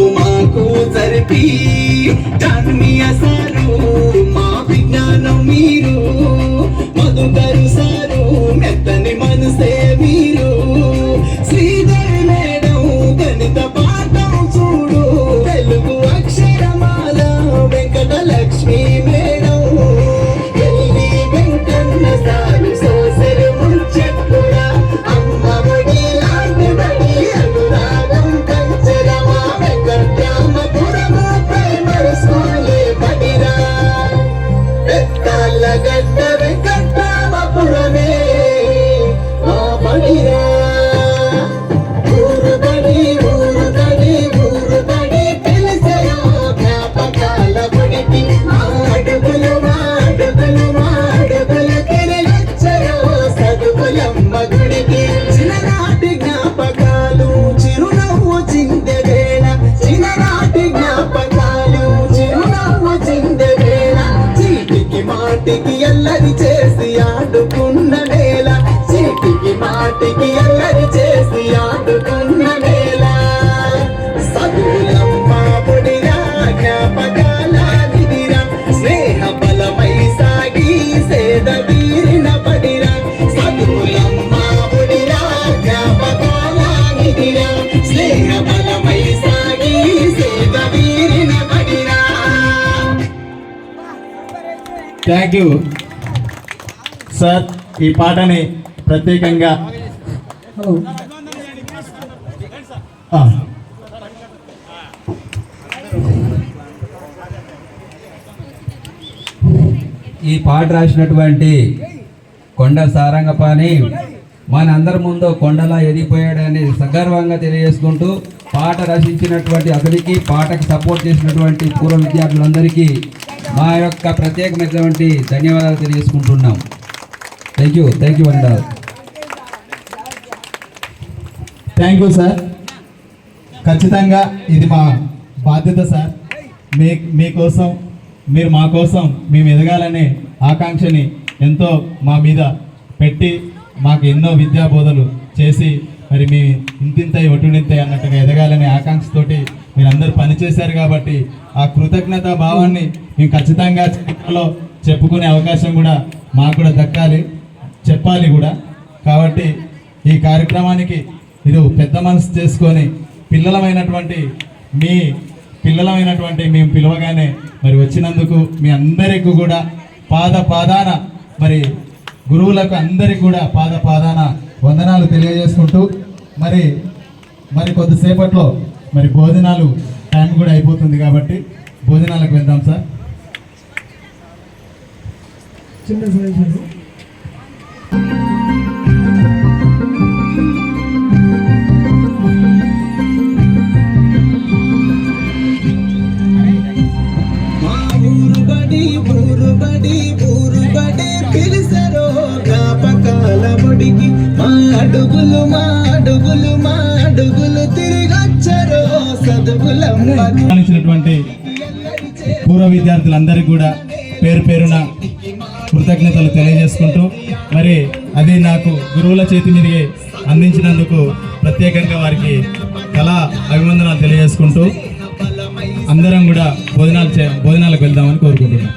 माको जरपी मी असा thank you sir ఈ పాటని ప్రత్యేకంగా ఈ పాట రాసినటువంటి కొండ సారంగపాణి మన అందరి ముందు కొండలా ఎదిగిపోయాడని సగర్వంగా తెలియజేసుకుంటూ పాట రచించినటువంటి అతనికి పాటకు సపోర్ట్ చేసినటువంటి పూర్వ విద్యార్థులందరికీ మా యొక్క ప్రత్యేకమైనటువంటి ధన్యవాదాలు తెలియజేసుకుంటున్నాం. Thank you thank you and thank you sir ఖచ్చితంగా ఇది మా బాధ్యత సార్ మీ మీకోసం మీరు మా కోసం మేము ఎదగాలనే ఆకాంక్షని ఎంతో మా మీద పెట్టి మాకు ఎన్నో విద్యా బోధలు చేసి మరి మీ ఇంతింతై ఒటునింతై అన్నట్టుగా ఎదగాలనే ఆకాంక్షతోటి మీరందరూ పనిచేశారు కాబట్టి ఆ కృతజ్ఞత భావాన్ని మేము ఖచ్చితంగా చరిత్రలో చెప్పుకునే అవకాశం కూడా మాకు కూడా దక్కాలి చెప్పాలి కూడా. కాబట్టి ఈ కార్యక్రమానికి మీరు పెద్ద మనసు చేసుకొని పిల్లలమైనటువంటి మీ పిల్లలమైనటువంటి మేము పిలవగానే మరి వచ్చినందుకు మీ అందరికీ కూడా పాద పాదాన మరి గురువులకు అందరికీ కూడా పాద పాదాన వందనాలు తెలియజేసుకుంటూ మరి మరి కొద్దిసేపట్లో మరి భోజనాలు టైం కూడా అయిపోతుంది కాబట్టి భోజనాలకు వెళ్దాం సార్. మా పూర్వ విద్యార్థులందరికీ కూడా పేరు పేరున కృతజ్ఞతలు తెలియజేసుకుంటూ మరి అది నాకు గురువుల చేతి మీదే అందించినందుకు ప్రత్యేకంగా వారికి కళా అభివందనాలు తెలియజేసుకుంటూ అందరం కూడా భోజనాలు చే భోజనాలకు వెళ్దామని కోరుకుంటున్నాం.